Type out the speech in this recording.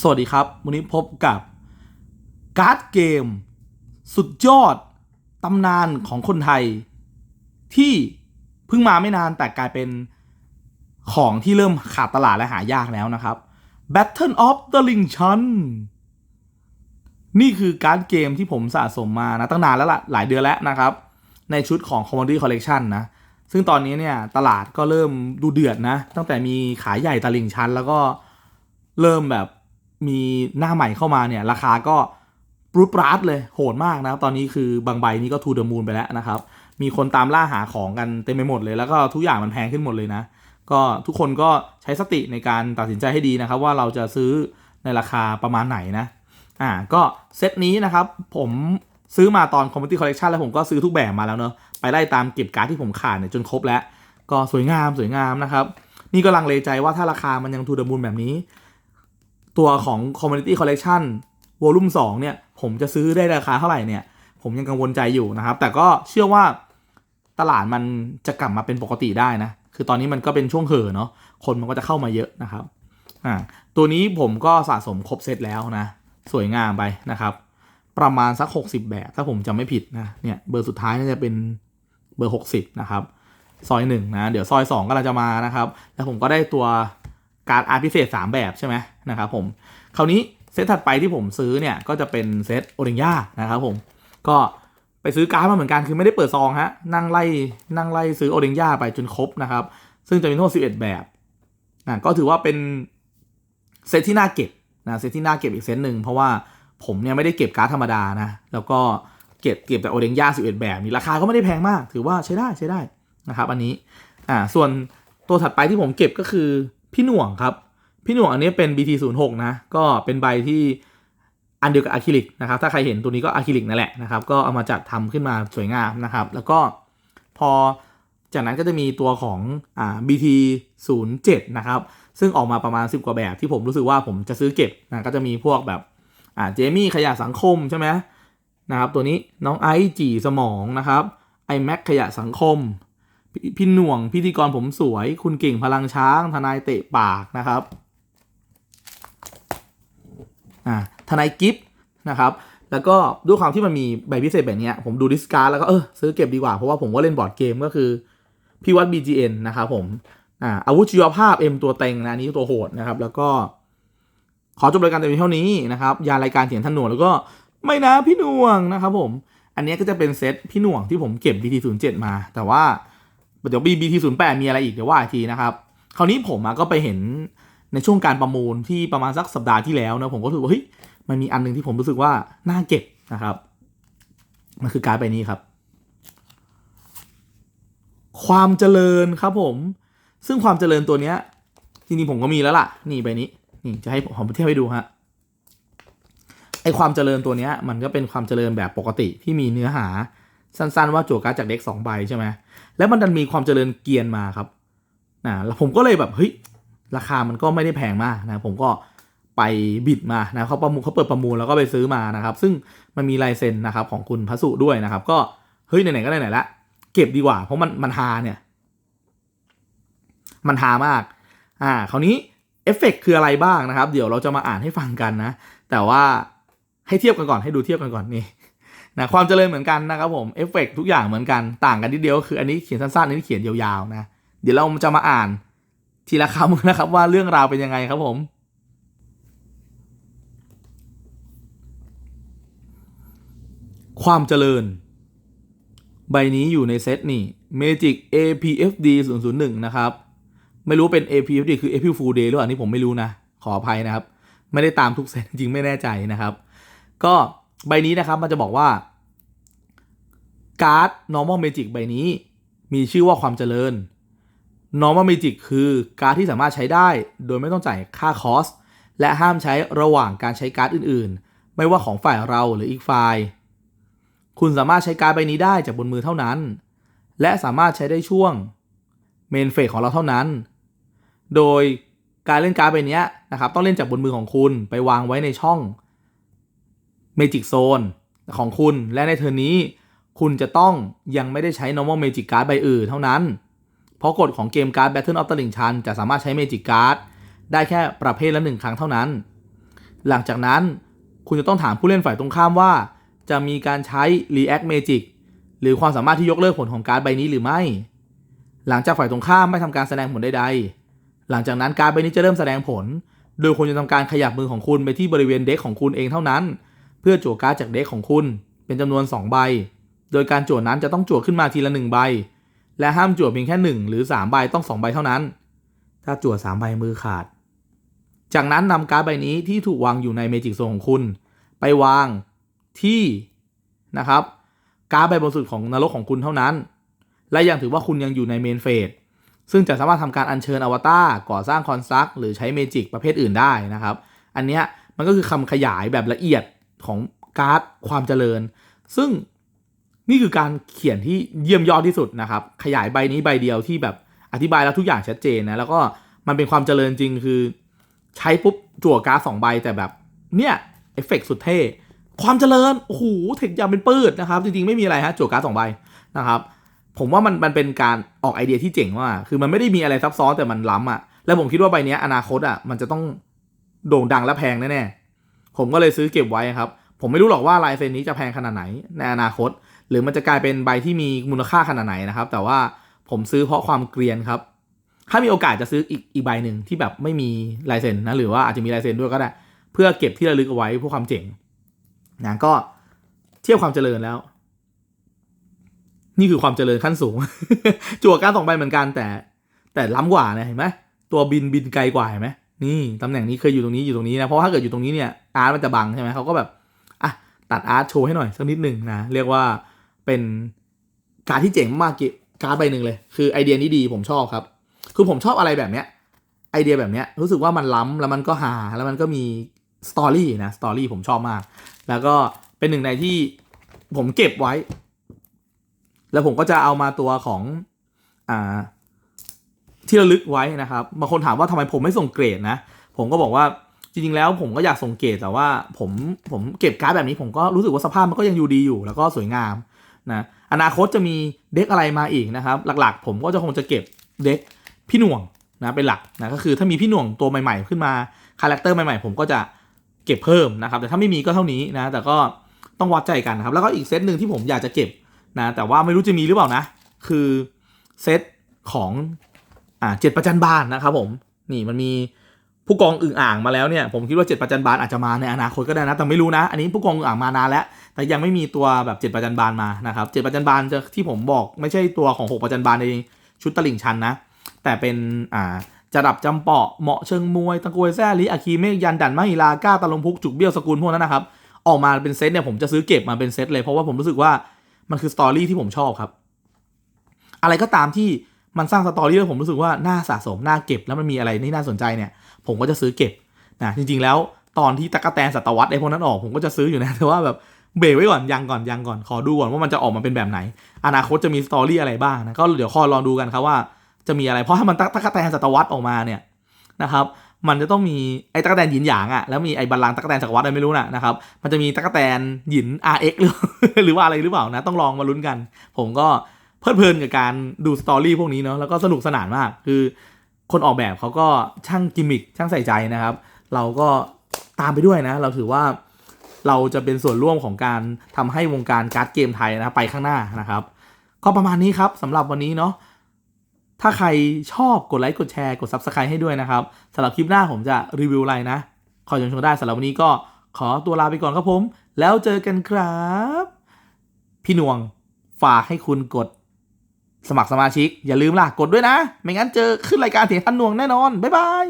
สวัสดีครับ วันนี้พบกับการ์ดเกม สุดยอดตำนานของคนไทย ที่เพิ่งมาไม่นานแต่กลายเป็นของที่เริ่มขาดตลาดและหายากแล้วนะครับ Battle of the l i n c h a n นี่คือการ์ดเกมที่ผมสะสมมานะตั้งนานแล้วล่ะหลายเดือนแล้วนะครับ ในชุดของ Commodity Collection นะ ซึ่งตอนนี้เนี่ยตลาดก็เริ่มดูเดือดนะ ตั้งแต่มีขายใหญ่ตะลิงชันแล้วก็เริ่มแบบ มีหน้าใหม่เข้ามาเนี่ย ราคาก็ปรุปราดเลยโหดมากนะครับตอนนี้คือบางใบนี้ก็ทูเดอะมูนไปแล้วนะครับ มีคนตามล่าหาของกันเต็มไปหมดเลย แล้วก็ทุกอย่างมันแพงขึ้นหมดเลยนะ ก็ทุกคนก็ใช้สติในการตัดสินใจให้ดีนะครับ ว่าเราจะซื้อในราคาประมาณไหนนะอ่าก็เซตนี้นะครับผมซื้อมาตอน Community Collection แล้วผมก็ซื้อทุกแบบมาแล้วเนอะไปไล่ตามเก็บการ์ดที่ผมขาดเนี่ยจนครบแล้ว ก็สวยงามสวยงามนะครับ นี่ก็ลังเลใจว่าถ้าราคามันยังทูเดอะมูนแบบนี้ ตัวของ Community Collection Volume 2 เนี่ย ผมจะซื้อได้ราคาเท่าไหร่เนี่ย ผมยังกังวลใจอยู่นะครับ แต่ก็เชื่อว่าตลาดมันจะกลับมาเป็นปกติได้นะ คือตอนนี้มันก็เป็นช่วงเห่อเนาะ คนมันก็จะเข้ามาเยอะนะครับ อ่า ตัวนี้ผมก็สะสมครบเซตแล้วนะ สวยงามไปนะครับ ประมาณสัก 60 แบบ ถ้าผมจำไม่ผิดนะ เนี่ยเบอร์สุดท้ายน่าจะเป็นเบอร์ 60 นะครับ ซอย1นะ เดี๋ยวซอย2ก็เราจะมานะครับ แล้วผมก็ได้ตัว การ์ดอาร์พิเศษ 3 แบบใช่ไหมนะครับผมคราวนี้เซตถัดไปที่ผมซื้อเนี่ยก็จะเป็นเซตโอเดงย่านะครับผมก็ไปซื้อการ์ดมาเหมือนกันคือไม่ได้เปิดซองฮะนั่งไล่นั่งไล่ซื้อโอเดงย่าไปจนครบนะครับ ซึ่งจะมีทั้งหมด11 แบบนะก็ถือว่าเป็นเซตที่น่าเก็บนะเซตที่น่าเก็บอีกเซตหนึ่งเพราะว่าผมเนี่ยไม่ได้เก็บการ์ดธรรมดานะแล้วก็เก็บเก็บแต่โอเดงย่า11 แบบนี้ราคาก็ไม่ได้แพงมาก ถือว่าใช้ได้ใช้ได้นะครับ อันนี้อ่าส่วนตัวถัดไปที่ผมเก็บก็คือ พี่หน่วงครับ พี่หน่วงอันนี้เป็น BT06 นะ ก็เป็นใบที่อันเดียวกับอะคริลิกนะครับ ถ้าใครเห็นตัวนี้ก็อะคริลิกนั่นแหละนะครับ ก็เอามาจัดทำขึ้นมาสวยงามนะครับ แล้วก็พอจากนั้นก็จะมีตัวของอ่า BT07 นะครับ ซึ่งออกมาประมาณ 10 กว่าแบบที่ผมรู้สึกว่าผมจะซื้อเก็บนะก็จะมีพวกแบบอ่าเจมี่ขยะสังคมใช่ไหมนะครับ ตัวนี้น้องไอซ์จีสมองนะครับไอแม็กขยะสังคม พี่หน่วงพิธีกรผมสวย คุณเก่งพลังช้าง ทนายเตะปากนะครับอ่าทนายกิฟนะครับ แล้วก็ด้วยความที่มันมีใบพิเศษแบบนี้ผมดูดิสการ์แล้วก็เออซื้อเก็บดีกว่า เพราะว่าผมก็เล่นบอร์ดเกมก็คือ พี่วัด BGN นะครับผมอ่าอาวุธชีวภาพ M ตัวเต็งนะนี้ตัวโหดนะครับ แล้วก็ ขอจบรายการแต่เพียงเท่านี้นะครับ ยารายการเถียงท่านหน่วงแล้วก็ไม่นะพี่หน่วงนะครับผม อันนี้ก็จะเป็นเซตพี่หน่วงที่ผมเก็บ BT07 มา แต่ว่า เดี๋ยว BT08 มีอะไรอีกเดี๋ยวว่าอีกทีนะครับ คราวนี้ผมก็ไปเห็นในช่วงการประมูลที่ประมาณสักสัปดาห์ที่แล้วนะผมก็รู้สึกว่าเฮ้ยมันมีอันหนึงที่ผมรู้สึกว่าน่าเก็บนะครับ มันคือการ์ดใบนี้ครับ ความเจริญครับผม ซึ่งความเจริญตัวเนี้ยจริงๆผมก็มีแล้วล่ะ นี่ใบนี้ นี่จะให้ผมเทียบให้ดูฮะไอความเจริญตัวเนี้ย มันก็เป็นความเจริญแบบปกติที่มีเนื้อหา สั้นๆว่าจั่วการ์ดจากเด็กสองใบใช่ไหมแล้วมันดันมีความเจริญเกียร์มาครับนะแล้วผมก็เลยแบบเฮ้ยราคามันก็ไม่ได้แพงมากนะผมก็ไปบิดมานะเขาประมูลเขาเปิดประมูลแล้วก็ไปซื้อมานะครับ ซึ่งมันมีลายเซ็นนะครับของคุณพัสุด้วยนะครับ ก็เฮ้ยไหนๆก็ไหนๆละเก็บดีกว่า เพราะมันมันฮาเนี่ย มันฮามาก อ่า คราวนี้เอฟเฟกคืออะไรบ้างนะครับ เดี๋ยวเราจะมาอ่านให้ฟังกันนะ แต่ว่าให้เทียบกันก่อนให้ดูเทียบกันก่อนนี่ นะความเจริญเหมือนกันนะครับผมเอฟเฟกทุกอย่างเหมือนกันต่างกันนิดเดียวคืออันนี้เขียนสั้นๆอันนี้เขียนยาวๆนะเดี๋ยวเราจะมาอ่านทีละคำนะครับว่าเรื่องราวเป็นยังไงครับผม ความเจริญ ใบนี้อยู่ในเซตนี่ Magic APFD 001 นะครับ ไม่รู้เป็น APFD คือ April Fool Day หรือเปล่าอันนี้ผมไม่รู้นะ ขออภัยนะครับ ไม่ได้ตามทุกเซตจริงไม่แน่ใจนะครับ ก็ ใบนี้นะครับมันจะบอกว่าการ์ด normal magic ใบนี้ มีชื่อว่าความเจริญ normal magic คือการ์ดที่สามารถใช้ได้ โดยไม่ต้องจ่ายค่าคอสและห้ามใช้ระหว่างการใช้การ์ดอื่นๆ ไม่ว่าของฝ่ายเราหรืออีกฝ่าย คุณสามารถใช้การ์ดใบนี้ได้จากบนมือเท่านั้น และสามารถใช้ได้ช่วงเมนเฟสของเราเท่านั้น โดยการเล่นการ์ดใบนี้นะครับต้องเล่นจากบนมือของคุณไปวางไว้ในช่อง Magic Zone ของคุณและในเทอร์นนี้ คุณจะต้องยังไม่ได้ใช้ normal Magic Card ใบอื่นเท่านั้น เพราะกฎของเกมการ์ด Battle of the l i n c h a n จะสามารถใช้ Magic Card ได้แค่ประเภทละหนึ่งครั้งเท่านั้น หลังจากนั้นคุณจะต้องถามผู้เล่นฝ่ายตรงข้ามว่า จะมีการใช้ React Magic หรือความสามารถที่ยกเลิกผลของการ์ดใบนี้หรือไม่ หลังจากฝ่ายตรงข้ามไม่ทำการแสดงผลใดๆ หลังจากนั้นการ์ดใบนี้จะเริ่มแสดงผล โดยคุณจะทำการขยับมือของคุณไปที่บริเวณเด็กของคุณเองเท่านั้น พื่อจั่วการ์ดจากเด็กของคุณ เป็นจำนวน 2 ใบ โดยการจั่วนั้นจะต้องจั่วขึ้นมาทีละ 1 ใบ และห้ามจั่วเพียงแค่ 1 หรือ 3 ใบต้อง 2 ใบเท่านั้น ถ้าจั่ว 3 ใบมือขาด จากนั้นนำการ์ดใบนี้ที่ถูกวางอยู่ในเมจิกโซนของคุณ ไปวางที่นะครับการ์ดใบบนสุดของนรกของคุณเท่านั้น และยังถือว่าคุณยังอยู่ในเมนเฟสซึ่งจะสามารถทำการอัญเชิญอวตารก่อสร้างคอนซักหรือใช้เมจิกประเภทอื่นได้นะครับ อันเนี้ยมันก็คือคำขยายแบบละเอียด ของการ์ดความเจริญ ซึ่งนี่คือการเขียนที่เยี่ยมยอดที่สุดนะครับ ขยายใบนี้ใบเดียวที่แบบอธิบายแล้วทุกอย่างชัดเจนนะ แล้วก็มันเป็นความเจริญจริงคือ ใช้ปุ๊บจั่วการ์ดสองใบแต่แบบ เนี่ยเอฟเฟกต์สุดเท่ ความเจริญโอ้โหเทคยางเป็นปืดนะครับ จริงๆ ไม่มีอะไรฮะจั่วการ์ดสองใบนะครับ ผมว่ามันมันเป็นการออกไอเดียที่เจ๋งมากคือมันไม่ได้มีอะไรซับซ้อนแต่มันล้ำอะ แล้วผมคิดว่าใบนี้อนาคตอะมันจะต้องโด่งดังและแพงแน่ๆ ผมก็เลยซื้อเก็บไว้ครับ ผมไม่รู้หรอกว่าลายเซ็นนี้จะแพงขนาดไหนในอนาคต หรือมันจะกลายเป็นใบที่มีมูลค่าขนาดไหนนะครับ แต่ว่าผมซื้อเพราะความเกรียนครับ ถ้ามีโอกาสจะซื้ออีกอีกใบหนึ่งที่แบบไม่มีลายเซ็นนะหรือว่าอาจจะมีลายเซ็นด้วยก็ได้ เพื่อเก็บที่ระลึกเอาไว้เพื่อความเจ๋งนะก็เทียบความเจริญแล้ว นี่คือความเจริญขั้นสูง จั่วการสองใบเหมือนกันแต่ แต่ล้ำกว่านะเห็นไหมตัวบินบินไกลกว่าเห็นไหม นี่ตำแหน่งนี้เคยอยู่ตรงนี้อยู่ตรงนี้นะเพราะถ้าเกิดอยู่ตรงนี้เนี่ยอาร์ตมันจะบังใช่ไหมเขาก็แบบอะตัดอาร์ตโชว์ให้หน่อยสักนิดหนึ่งนะเรียกว่าเป็นการที่เจ๋งมากๆการดใบหนึ่งเลย คือไอเดียนี้ดีผมชอบครับ คือผมชอบอะไรแบบเนี้ยไอเดียแบบเนี้ยรู้สึกว่ามันล้ำแล้วมันก็ฮาแล้วมันก็มีสตอรี่นะสตอรี่ผมชอบมาก แล้วก็เป็นหนึ่งในที่ผมเก็บไว้ แล้วผมก็จะเอามาตัวของอ่า ที่ระลึกไว้นะครับบางคนถามว่าทำไมผมไม่ส่งเกรดนะ ผมก็บอกว่าจริงๆแล้วผมก็อยากส่งเกรดแต่ว่าผมผมเก็บการ์ดแบบนี้ผมก็รู้สึกว่าสภาพมันก็ยังอยู่ดีอยู่ แล้วก็สวยงามนะอนาคตจะมีเด็กอะไรมาอีกนะครับ หลักๆ ผมก็จะคงจะเก็บเด็กพี่หน่วงนะเป็นหลักนะก็คือถ้ามีพี่หน่วงตัวใหม่ๆ ขึ้นมาคาแรคเตอร์ใหม่ๆ ผมก็จะเก็บเพิ่มนะครับ แต่ถ้าไม่มีก็เท่านี้นะ แต่ก็ต้องวัดใจกันนะครับ แล้วก็อีกเซตหนึ่งที่ผมอยากจะเก็บนะแต่ว่าไม่รู้จะมีหรือเปล่านะ คือเซตของ อ่าเจ็ดประจันบานนะครับผมนี่มันมีผู้กองอึ่งอ่างมาแล้วเนี่ยผมคิดว่าเจ็ดประจันบานอาจจะมาในอนาคตก็ได้นะแต่ไม่รู้นะ อันนี้ผู้กองอึ่งอ่างมานานแล้ว แต่ยังไม่มีตัวแบบเจ็ดประจันบานมานะครับเจ็ดประจันบานจะที่ผมบอกไม่ใช่ตัวของหกประจันบานในชุดตลิ่งชันนะ แต่เป็นอ่าจะดับจำเปาะเหมาะเชิงมวยตะกวยแซ่ลิอาคีเมฆยันดันมหิลาก้าตะลงพุกจุกเบี้ยวสกุลพวกนั้นนะครับออกมาเป็นเซตเนี่ยผมจะซื้อเก็บมาเป็นเซตเลยเพราะว่าผมรู้สึกว่ามันคือสตอรี่ที่ผมชอบครับ อะไรก็ตามที่ มันสร้างสตอรี่แล้วผมรู้สึกว่าน่าสะสมน่าเก็บแล้วมันมีอะไรที่น่าสนใจเนี่ย ผมก็จะซื้อเก็บนะจริง ๆ แล้วตอนที่ตะกะแตนสัตวัตไอ้พวกนั้นออกผมก็จะซื้ออยู่นะแต่ว่าแบบเบรกไว้ก่อนยังก่อนยังก่อนขอดูก่อนว่ามันจะออกมาเป็นแบบไหน อนาคตจะมีสตอรี่อะไรบ้างนะก็เดี๋ยวคอยลองดูกันครับว่าจะมีอะไรเพราะถ้ามันตะกะแตนสัตวัตออกมาเนี่ยนะครับมันจะต้องมีไอ้ตะกะแตนหยินหยางอะแล้วมีไอ้บัลลังก์ตะกะแตนจักรวรรดิไม่รู้นะนะครับมันจะมีตะกะแตนหยิน RX หรือหรือว่าอะไรหรือเปล่านะต้องลองมาลุ้นกัน ผมก็ ลิดเพลินกับการดูสตอรี่พวกนี้เนาะแล้วก็สนุกสนานมาก คือคนออกแบบเขาก็ช่างกิมมิคช่างใส่ใจนะครับ เราก็ตามไปด้วยนะ เราถือว่าเราจะเป็นส่วนร่วมของการทำให้วงการการ์ดเกมไทยนะไปข้างหน้านะครับ ก็ประมาณนี้ครับสำหรับวันนี้เนาะถ้าใครชอบกดไลค์กดแชร์กด Subscribe ให้ด้วยนะครับสำหรับคลิปหน้าผมจะรีวิวอะไรนะคอยชมชมได้สำหรับวันนี้ก็ขอตัวลาไปก่อนครับผม แล้วเจอกันครับ พี่นวงฝากให้คุณกด สมัครสมาชิก อย่าลืมล่ะกดด้วยนะ ไม่งั้นเจอขึ้นรายการเถียงทันหน่วงแน่นอน บ๊ายบาย